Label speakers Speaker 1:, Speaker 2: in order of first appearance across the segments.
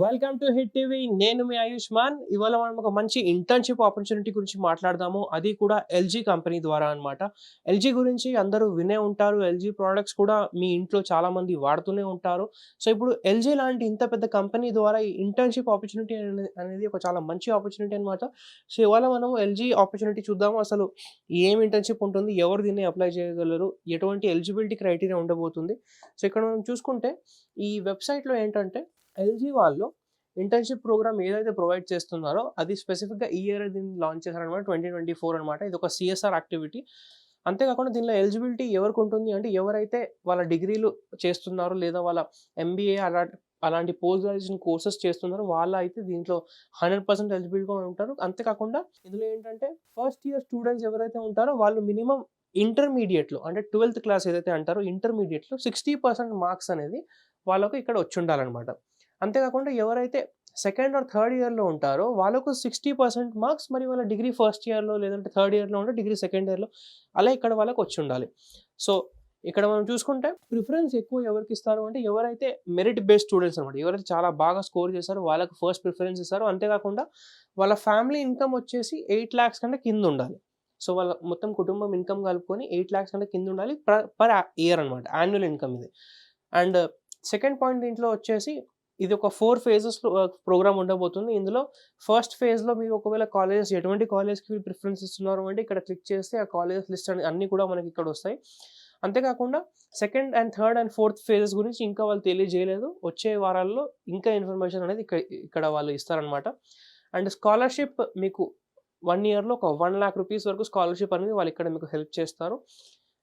Speaker 1: Welcome to hit TV నేను మీ ఆయుష్మాన్. ఇవాళ మనం ఒక మంచి ఇంటర్న్షిప్ ఆపర్చునిటీ గురించి మాట్లాడదాము. అది కూడా ఎల్జీ కంపెనీ ద్వారా అనమాట ఎల్జీ గురించి అందరూ వినే ఉంటారు. ఎల్జీ ప్రోడక్ట్స్ కూడా మీ ఇంట్లో చాలా మంది వాడుతూనే ఉంటారు. సో ఇప్పుడు ఎల్జీ లాంటి ఇంత పెద్ద కంపెనీ ద్వారా ఈ ఇంటర్న్షిప్ ఆపర్చునిటీ అనేది ఒక చాలా మంచి ఆపర్చునిటీ అనమాట సో ఇవాళ మనం ఎల్జీ ఆపర్చునిటీ చూద్దాము. అసలు ఏం ఇంటర్న్షిప్ ఉంటుంది? ఎవరు దీన్ని అప్లై చేయగలరు? ఎటువంటి ఎలిజిబిలిటీ క్రైటీరియా ఉండబోతుంది? సో ఇక్కడ మనం చూసుకుంటే ఈ వెబ్సైట్లో ఏంటంటే ఎల్జీ వాళ్ళు ఇంటర్న్షిప్ ప్రోగ్రామ్ ఏదైతే ప్రొవైడ్ చేస్తున్నారో అది స్పెసిఫిక్గా ఈ ఇయర్ దీన్ని లాంచ్ చేశారనమాట ట్వంటీ ట్వంటీ ఫోర్ అనమాట ఇది ఒక సిఎస్ఆర్ యాక్టివిటీ అంతేకాకుండా దీనిలో ఎలిజిబిలిటీ ఎవరికి ఉంటుంది అంటే ఎవరైతే వాళ్ళ డిగ్రీలు చేస్తున్నారో లేదా వాళ్ళ ఎంబీఏ అలా అలాంటి పోస్ట్ గ్రాడ్యుయేషన్ కోర్సెస్ చేస్తున్నారో వాళ్ళ అయితే దీంట్లో హండ్రెడ్ పర్సెంట్ ఎలిజిబిలిటీగా ఉంటారు. అంతేకాకుండా ఇందులో ఏంటంటే ఫస్ట్ ఇయర్ స్టూడెంట్స్ ఎవరైతే ఉంటారో వాళ్ళు మినిమం ఇంటర్మీడియట్లో అంటే ట్వెల్త్ క్లాస్ ఏదైతే అంటారో ఇంటర్మీడియట్లో సిక్స్టీ పర్సెంట్ మార్క్స్ అనేది వాళ్ళకు ఇక్కడ వచ్చి ఉండాలన్నమాట. అంతేకాకుండా ఎవరైతే సెకండ్ ఆర్ థర్డ్ ఇయర్లో ఉంటారో వాళ్ళకు సిక్స్టీ పర్సెంట్ మార్క్స్ మరి వాళ్ళ డిగ్రీ ఫస్ట్ ఇయర్లో లేదంటే థర్డ్ ఇయర్లో ఉంటే డిగ్రీ సెకండ్ ఇయర్లో అలా ఇక్కడ వాళ్ళకి వచ్చి ఉండాలి. సో ఇక్కడ మనం చూసుకుంటే ప్రిఫరెన్స్ ఎక్కువ ఎవరికి ఇస్తారు అంటే ఎవరైతే మెరిట్ బేస్డ్ స్టూడెంట్స్ అనమాట ఎవరైతే చాలా బాగా స్కోర్ చేస్తారో వాళ్ళకి ఫస్ట్ ప్రిఫరెన్స్ ఇస్తారు. అంతేకాకుండా వాళ్ళ ఫ్యామిలీ ఇన్కమ్ వచ్చేసి ఎయిట్ ల్యాక్స్ కంటే కింద ఉండాలి. సో వాళ్ళ మొత్తం కుటుంబం ఇన్కమ్ కలుపుకొని ఎయిట్ ల్యాక్స్ కంటే కింద ఉండాలి పర్ ఇయర్ అనమాట యాన్యువల్ ఇన్కమ్ ఇది. అండ్ సెకండ్ పాయింట్ దీంట్లో వచ్చేసి ఇది ఒక ఫోర్ ఫేజెస్ ప్రోగ్రామ్ ఉండబోతుంది. ఇందులో ఫస్ట్ ఫేజ్లో మీరు ఒకవేళ కాలేజెస్ ఎటువంటి కాలేజ్కి మీరు ప్రిఫరెన్స్ ఇస్తున్నారు అంటే ఇక్కడ క్లిక్ చేస్తే ఆ కాలేజెస్ లిస్ట్ అన్ని కూడా మనకి ఇక్కడ వస్తాయి. అంతేకాకుండా second and third and fourth phases గురించి ఇంకా వాళ్ళు తెలియజేయలేదు. వచ్చే వారాల్లో ఇంకా ఇన్ఫర్మేషన్ అనేది ఇక్కడ ఇక్కడ వాళ్ళు ఇస్తారనమాట అండ్ స్కాలర్షిప్ మీకు వన్ ఇయర్లో ఒక వన్ ల్యాక్ రూపీస్ వరకు స్కాలర్షిప్ అనేది వాళ్ళు ఇక్కడ మీకు హెల్ప్ చేస్తారు.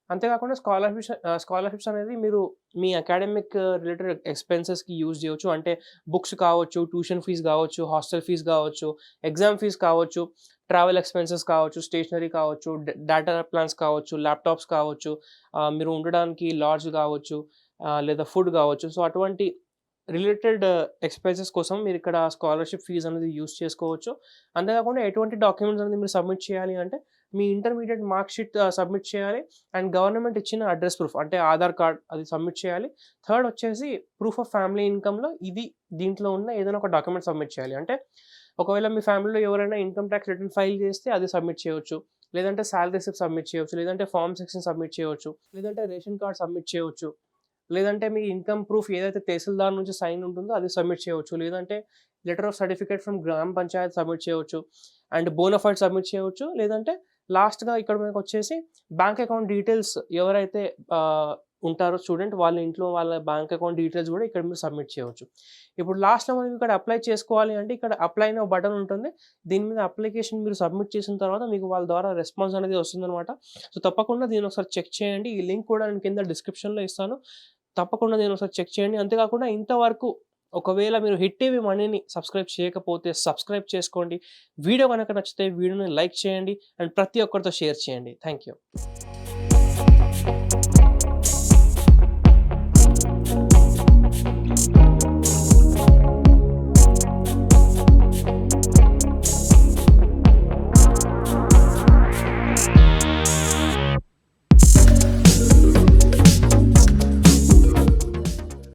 Speaker 1: అంతేకాకుండా స్కాలర్షిప్స్ స్కాలర్షిప్స్ అనేది మీరు మీ అకాడమిక్ రిలేటెడ్ ఎక్స్పెన్సెస్కి యూజ్ చేయవచ్చు అంటే బుక్స్ కావచ్చు ట్యూషన్ ఫీజ్ కావచ్చు హాస్టల్ ఫీజ్ కావచ్చు ఎగ్జామ్ ఫీజ్ కావచ్చు ట్రావెల్ ఎక్స్పెన్సెస్ కావచ్చు స్టేషనరీ కావచ్చు డేటా ప్లాన్స్ కావచ్చు ల్యాప్టాప్స్ కావచ్చు మీరు ఉండడానికి లాడ్జ్ కావచ్చు లేదా ఫుడ్ కావచ్చు. సో అటువంటి రిలేటెడ్ ఎక్స్పెన్సెస్ కోసం మీరు ఇక్కడ స్కాలర్షిప్ ఫీజ్ అనేది యూస్ చేసుకోవచ్చు. అంతేకాకుండా ఎటువంటి డాక్యుమెంట్స్ అనేది మీరు సబ్మిట్ చేయాలి అంటే మీ ఇంటర్మీడియట్ మార్క్ షీట్ సబ్మిట్ చేయాలి. అండ్ గవర్నమెంట్ ఇచ్చిన అడ్రస్ ప్రూఫ్ అంటే ఆధార్ కార్డ్ అది సబ్మిట్ చేయాలి. థర్డ్ వచ్చేసి ప్రూఫ్ ఆఫ్ ఫ్యామిలీ ఇన్కమ్లో ఇది దీంట్లో ఉన్న ఏదైనా ఒక డాక్యుమెంట్ సబ్మిట్ చేయాలి. అంటే ఒకవేళ మీ ఫ్యామిలీలో ఎవరైనా ఇన్కమ్ ట్యాక్స్ రిటర్న్ ఫైల్ చేస్తే అది సబ్మిట్ చేయవచ్చు. లేదంటే శాలరీ స్లిప్ సబ్మిట్ చేయవచ్చు. లేదంటే ఫామ్ సెక్షన్ సబ్మిట్ చేయవచ్చు. లేదంటే రేషన్ కార్డ్ సబ్మిట్ చేయవచ్చు. లేదంటే మీ ఇన్కమ్ ప్రూఫ్ ఏదైతే తహసీల్దార్ నుంచి సైన్ ఉంటుందో అది సబ్మిట్ చేయవచ్చు. లేదంటే లెటర్ ఆఫ్ సర్టిఫికేట్ ఫ్రమ్ గ్రామ పంచాయత్ సబ్మిట్ చేయవచ్చు. అండ్ బోనఫైడ్ సబ్మిట్ చేయవచ్చు. లేదంటే లాస్ట్గా ఇక్కడ మనకు వచ్చేసి బ్యాంక్ అకౌంట్ డీటెయిల్స్ ఎవరైతే ఉంటారో స్టూడెంట్ వాళ్ళ ఇంట్లో వాళ్ళ బ్యాంక్ అకౌంట్ డీటెయిల్స్ కూడా ఇక్కడ మీరు సబ్మిట్ చేయవచ్చు. ఇప్పుడు లాస్ట్లో మనం ఇక్కడ అప్లై చేసుకోవాలి అంటే ఇక్కడ అప్లై అయిన బటన్ ఉంటుంది. దీని మీద అప్లికేషన్ మీరు సబ్మిట్ చేసిన తర్వాత మీకు వాళ్ళ ద్వారా రెస్పాన్స్ అనేది వస్తుందన్నమాట. సో తప్పకుండా దీన్ని ఒకసారి చెక్ చేయండి. ఈ లింక్ కూడా నేను కింద డిస్క్రిప్షన్లో ఇస్తాను. తప్పకుండా నేను ఒకసారి చెక్ చేయండి. అంతేకాకుండా ఇంతవరకు ఒకవేళ మీరు హిట్ టీవీ మనీని సబ్స్క్రైబ్ చేయకపోతే సబ్స్క్రైబ్ చేసుకోండి. వీడియో కనుక నచ్చితే వీడియోని లైక్ చేయండి. అండ్ ప్రతి ఒక్కరితో షేర్ చేయండి. Thank you